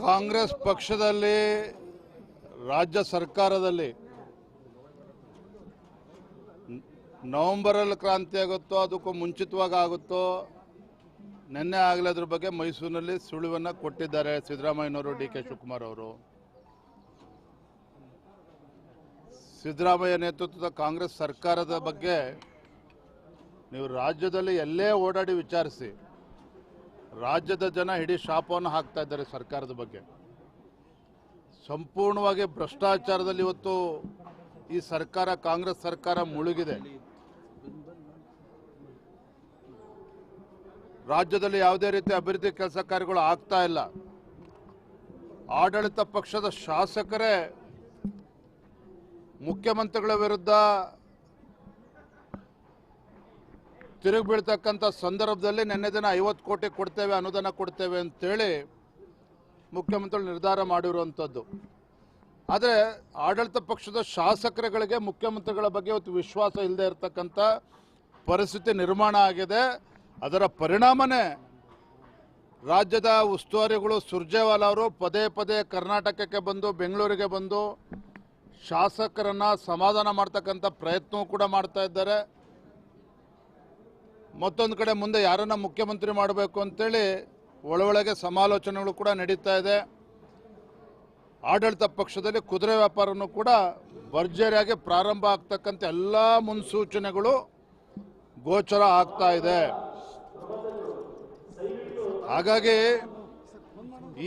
ಕಾಂಗ್ರೆಸ್ ಪಕ್ಷದಲ್ಲಿ, ರಾಜ್ಯ ಸರ್ಕಾರದಲ್ಲಿ ನವೆಂಬರಲ್ಲಿ ಕ್ರಾಂತಿ ಆಗುತ್ತೋ, ಅದಕ್ಕೂ ಮುಂಚಿತವಾಗಿ ಆಗುತ್ತೋ, ನಿನ್ನೆ ಆಗಲೇ ಅದ್ರ ಬಗ್ಗೆ ಮೈಸೂರಿನಲ್ಲಿ ಸುಳಿವನ್ನು ಕೊಟ್ಟಿದ್ದಾರೆ ಸಿದ್ದರಾಮಯ್ಯನವರು, ಡಿ ಕೆ ಶಿವಕುಮಾರ್ ಅವರು. ಸಿದ್ದರಾಮಯ್ಯ ನೇತೃತ್ವದ ಕಾಂಗ್ರೆಸ್ ಸರ್ಕಾರದ ಬಗ್ಗೆ ನೀವು ರಾಜ್ಯದಲ್ಲಿ ಎಲ್ಲೇ ಓಡಾಡಿ ವಿಚಾರಿಸಿ. ರಾಜ್ಯದ ಜನ ಇಡೀ ಶಾಪವನ್ನು ಹಾಕ್ತಾ ಇದ್ದಾರೆ ಸರ್ಕಾರದ ಬಗ್ಗೆ. ಸಂಪೂರ್ಣವಾಗಿ ಭ್ರಷ್ಟಾಚಾರದಲ್ಲಿ ಇವತ್ತು ಈ ಸರ್ಕಾರ, ಕಾಂಗ್ರೆಸ್ ಸರ್ಕಾರ ಮುಳುಗಿದೆ. ರಾಜ್ಯದಲ್ಲಿ ಯಾವುದೇ ರೀತಿ ಅಭಿವೃದ್ಧಿ ಕೆಲಸ ಕಾರ್ಯಗಳು ಆಗ್ತಾ ಇಲ್ಲ. ಆಡಳಿತ ಪಕ್ಷದ ಶಾಸಕರೇ ಮುಖ್ಯಮಂತ್ರಿಗಳ ವಿರುದ್ಧ ತಿರುಗಿ ಬೀಳ್ತಕ್ಕಂಥ ಸಂದರ್ಭದಲ್ಲಿ ನಿನ್ನೆ ದಿನ ಐವತ್ತು ಕೋಟಿ ಕೊಡ್ತೇವೆ, ಅನುದಾನ ಕೊಡ್ತೇವೆ ಅಂತೇಳಿ ಮುಖ್ಯಮಂತ್ರಿಗಳು ನಿರ್ಧಾರ ಮಾಡಿರುವಂಥದ್ದು. ಆದರೆ ಆಡಳಿತ ಪಕ್ಷದ ಶಾಸಕರುಗಳಿಗೆ, ಮುಖ್ಯಮಂತ್ರಿಗಳ ಬಗ್ಗೆ ಇವತ್ತು ವಿಶ್ವಾಸ ಇಲ್ಲದೆ ಇರತಕ್ಕಂಥ ಪರಿಸ್ಥಿತಿ ನಿರ್ಮಾಣ ಆಗಿದೆ. ಅದರ ಪರಿಣಾಮನೇ ರಾಜ್ಯದ ಉಸ್ತುವಾರಿಗಳು ಸುರ್ಜೇವಾಲ ಅವರು ಪದೇ ಪದೇ ಕರ್ನಾಟಕಕ್ಕೆ ಬಂದು, ಬೆಂಗಳೂರಿಗೆ ಬಂದು ಶಾಸಕರನ್ನು ಸಮಾಧಾನ ಮಾಡ್ತಕ್ಕಂಥ ಪ್ರಯತ್ನವೂ ಕೂಡ ಮಾಡ್ತಾ ಇದ್ದಾರೆ. ಮತ್ತೊಂದು ಕಡೆ ಮುಂದೆ ಯಾರನ್ನ ಮುಖ್ಯಮಂತ್ರಿ ಮಾಡಬೇಕು ಅಂತೇಳಿ ಒಳೊಳಗೆ ಸಮಾಲೋಚನೆಗಳು ಕೂಡ ನಡೀತಾ ಇದೆ. ಆಡಳಿತ ಪಕ್ಷದಲ್ಲಿ ಕುದುರೆ ವ್ಯಾಪಾರನೂ ಕೂಡ ಭರ್ಜರಿಯಾಗಿ ಪ್ರಾರಂಭ ಆಗ್ತಕ್ಕಂಥ ಎಲ್ಲ ಮುನ್ಸೂಚನೆಗಳು ಗೋಚರ ಆಗ್ತಾ ಇದೆ. ಹಾಗಾಗಿ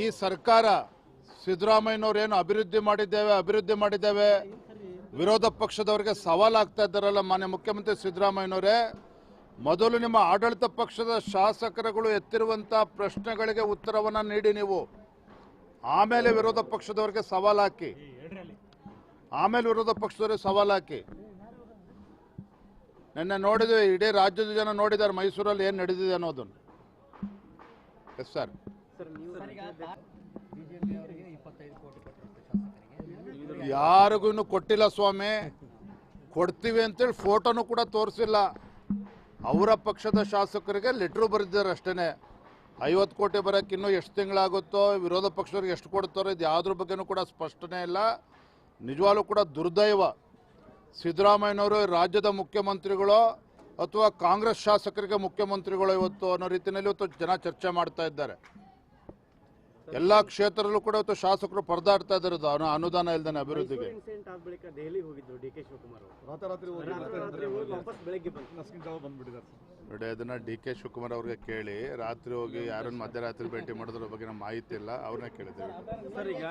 ಈ ಸರ್ಕಾರ ಸಿದ್ದರಾಮಯ್ಯನವ್ರು ಏನು ಅಭಿವೃದ್ಧಿ ಮಾಡಿದ್ದೇವೆ ಅಭಿವೃದ್ಧಿ ಮಾಡಿದ್ದೇವೆ, ವಿರೋಧ ಪಕ್ಷದವರಿಗೆ ಸವಾಲಾಗ್ತಾ ಇದ್ದಾರಲ್ಲ ಮಾನ್ಯ ಮುಖ್ಯಮಂತ್ರಿ ಸಿದ್ದರಾಮಯ್ಯನವರೇ. ಮೊದಲು ನಿಮ್ಮ ಆಡಳಿತ ಪಕ್ಷದ ಶಾಸಕರುಗಳು ಎತ್ತಿರುವಂಥ ಪ್ರಶ್ನೆಗಳಿಗೆ ಉತ್ತರವನ್ನು ನೀಡಿ ನೀವು. ಆಮೇಲೆ ವಿರೋಧ ಪಕ್ಷದವರಿಗೆ ಸವಾಲು ಹಾಕಿ. ಆಮೇಲೆ ವಿರೋಧ ಪಕ್ಷದವರಿಗೆ ಸವಾಲು ಹಾಕಿ. ನಿನ್ನೆ ನೋಡಿದ್ವಿ ಇಡೀ ರಾಜ್ಯದ ಜನ ನೋಡಿದ್ದಾರೆ, ಮೈಸೂರಲ್ಲಿ ಏನು ನಡೆದಿದೆ ಅನ್ನೋದನ್ನು. Yes sir. ಯಾರಿಗೂ ಇನ್ನು ಕೊಟ್ಟಿಲ್ಲ ಸ್ವಾಮಿ. ಕೊಡ್ತೀವಿ ಅಂತೇಳಿ ಫೋಟೋನು ಕೂಡ ತೋರಿಸಿಲ್ಲ. ಅವರ ಪಕ್ಷದ ಶಾಸಕರಿಗೆ ಲೆಟ್ರು ಬರೆದಿದ್ದಾರೆ ಅಷ್ಟೇ ಐವತ್ತು ಕೋಟಿ ಬರೋಕ್ಕೆ ಇನ್ನೂ ಎಷ್ಟು ತಿಂಗಳಾಗುತ್ತೋ, ವಿರೋಧ ಪಕ್ಷದವ್ರಿಗೆ ಎಷ್ಟು ಕೊಡ್ತಾರೋ, ಇದು ಯಾವುದ್ರ ಬಗ್ಗೆನೂ ಕೂಡ ಸ್ಪಷ್ಟನೆ ಇಲ್ಲ. ನಿಜವಾಗ್ಲೂ ಕೂಡ ದುರ್ದೈವ. ಸಿದ್ದರಾಮಯ್ಯನವರು ರಾಜ್ಯದ ಮುಖ್ಯಮಂತ್ರಿಗಳು ಅಥವಾ ಕಾಂಗ್ರೆಸ್ ಶಾಸಕರಿಗೆ ಮುಖ್ಯಮಂತ್ರಿಗಳು ಇವತ್ತು ಅನ್ನೋ ರೀತಿಯಲ್ಲಿ ಇವತ್ತು ಜನ ಚರ್ಚೆ ಮಾಡ್ತಾ ಇದ್ದಾರೆ. ಎಲ್ಲ ಕ್ಷೇತ್ರದಲ್ಲೂ ಕೂಡ ಇವತ್ತು ಶಾಸಕರು ಪರದಾಡ್ತಾ ಇದ್ದಾರೆ. ಇದು ಅನುದಾನ ಇಲ್ದಾನೆ ಅಭಿವೃದ್ಧಿಗೆ. ಇನ್ಸಿಡೆಂಟ್ ಆದ ಬಳಿಕ ಹೋಗಿದ್ರು ಡಿ ಕೆ ಶಿವಕುಮಾರ್ ಅವರು. ರಾತ್ರಿ ಹೋಗಿ ರಾತ್ರಿ ಹೋಗಿ ವಾಪಸ್ ಬೆಳಗ್ಗೆ ಬಂದ್ರು. ನಸ್ಕಿನ್ ಜಾವ ಸರ್. ನೋಡಿ ಅದನ್ನ ಡಿ ಕೆ ಶಿವಕುಮಾರ್ ಅವ್ರಿಗೆ ಕೇಳಿ ರಾತ್ರಿ ಹೋಗಿ ಯಾರನ್ನ ಮಧ್ಯರಾತ್ರಿ ಭೇಟಿ ಮಾಡೋದ್ರ ಬಗ್ಗೆ ನಮ್ಮ ಮಾಹಿತಿ ಇಲ್ಲ. ಅವ್ರನ್ನ ಕೇಳಿದ್ದೇವೆ. ಸರ್ ಈಗ